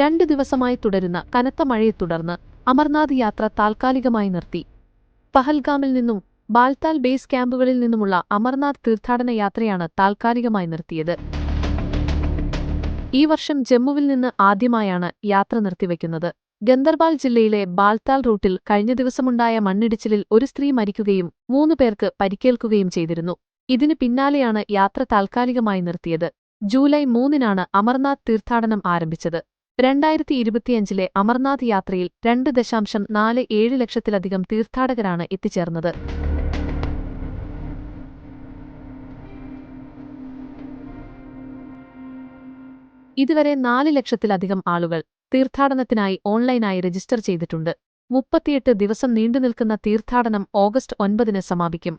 രണ്ട് ദിവസമായി തുടരുന്ന കനത്ത മഴയെ തുടർന്ന് അമർനാഥ് യാത്ര താൽക്കാലികമായി നിർത്തി. പഹൽഗാമിൽ നിന്നും ബാൽത്താൽ ബേസ് ക്യാമ്പുകളിൽ നിന്നുമുള്ള അമർനാഥ് തീർത്ഥാടന യാത്രയാണ് താൽക്കാലികമായി നിർത്തിയത്. ഈ വർഷം ജമ്മുവിൽ നിന്ന് ആദ്യമായാണ് യാത്ര നിർത്തിവെക്കുന്നത്. ഗന്ദർബാൽ ജില്ലയിലെ ബാൽത്താൽ റൂട്ടിൽ കഴിഞ്ഞ ദിവസമുണ്ടായ മണ്ണിടിച്ചിലിൽ ഒരു സ്ത്രീ മരിക്കുകയും മൂന്ന് പേർക്ക് പരിക്കേൽക്കുകയും ചെയ്തിരുന്നു. ഇതിന് പിന്നാലെയാണ് യാത്ര താൽക്കാലികമായി നിർത്തിയത്. ജൂലൈ മൂന്നിനാണ് അമർനാഥ് തീർത്ഥാടനം ആരംഭിച്ചത്. രണ്ടായിരത്തി ഇരുപത്തിയഞ്ചിലെ അമർനാഥ് യാത്രയിൽ രണ്ട് ദശാംശം നാല് ഏഴ് ലക്ഷത്തിലധികം തീർത്ഥാടകരാണ് എത്തിച്ചേർന്നത്. ഇതുവരെ നാല് ലക്ഷത്തിലധികം ആളുകൾ തീർത്ഥാടനത്തിനായി ഓൺലൈനായി രജിസ്റ്റർ ചെയ്തിട്ടുണ്ട്. മുപ്പത്തിയെട്ട് ദിവസം നീണ്ടുനിൽക്കുന്ന തീർത്ഥാടനം ഓഗസ്റ്റ് ഒൻപതിന് സമാപിക്കും.